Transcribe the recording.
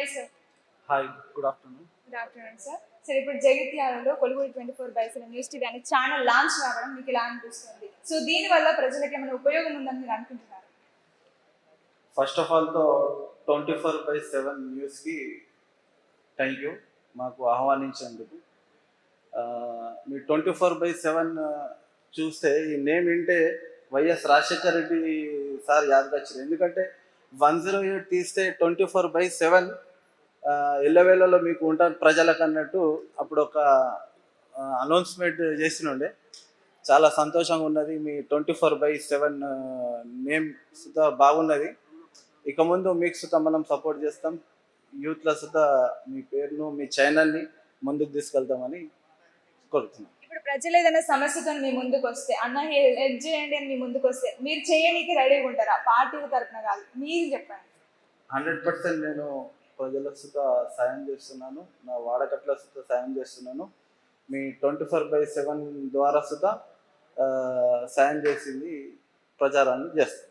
Hi sir hi good afternoon good afternoon sir sir ఇప్పుడు జగిత్యాలలో కొలుగుడి twenty four by seven news TV అనే channel launch కావడం మీకు ఎలా అనిపిస్తుంది? సో దీనివల్ల ప్రజలకు ఏమైనా ఉపయోగం ఉందని మీరు అనుకుంటున్నారు? ఫస్ట్ ఆఫ్ ఆల్తో ట్వంటీ ఫోర్ బై సెవెన్ న్యూస్కి థ్యాంక్ యూ మాకు ఆహ్వానించేందుకు మీ ట్వంటీ ఫోర్ బై సెవెన్ చూస్తే ఈ నేమ్ వింటే వైఎస్ రాజశేఖర రెడ్డి సార్ యాదకొచ్చారు ఎందుకంటే వన్ జీరో ఎయిట్ తీస్తే ట్వంటీ ఫోర్ బై సెవెన్ ఎల్లవేళలో మీకు ఉంటాను ప్రజలకు అన్నట్టు అప్పుడు ఒక అనౌన్స్మెంట్ చేసినుండే. చాలా సంతోషంగా ఉన్నది. మీ twenty four by seven name సుతా బాగున్నది. ఇక ముందు మీకు సుతా మనం సపోర్ట్ చేస్తాం. యూత్లో సుతా మీ పేరును మీ ఛానల్ని ముందుకు తీసుకెళ్తామని కోరుతున్నాం. ఇప్పుడు ప్రజలు ఏదైనా సమస్యతో మీ ముందుకు వస్తే అన్న హెల్ప్ చేయండి అని మీ ముందుకు వస్తే మీరు చేయనీకి రెడీగా ఉంటారా? పార్టీ తరపున కాదు. మీరు చెప్పండి. హండ్రెడ్ పర్సెంట్ నేను ప్రజల సుత సాయం చేస్తున్నాను. నా వాడకట్ల సుత సాయం చేస్తున్నాను. మీ ట్వంటీ ఫోర్ బై సెవెన్ ద్వారా సుత సాయం చేసింది ప్రచారాన్ని చేస్తాను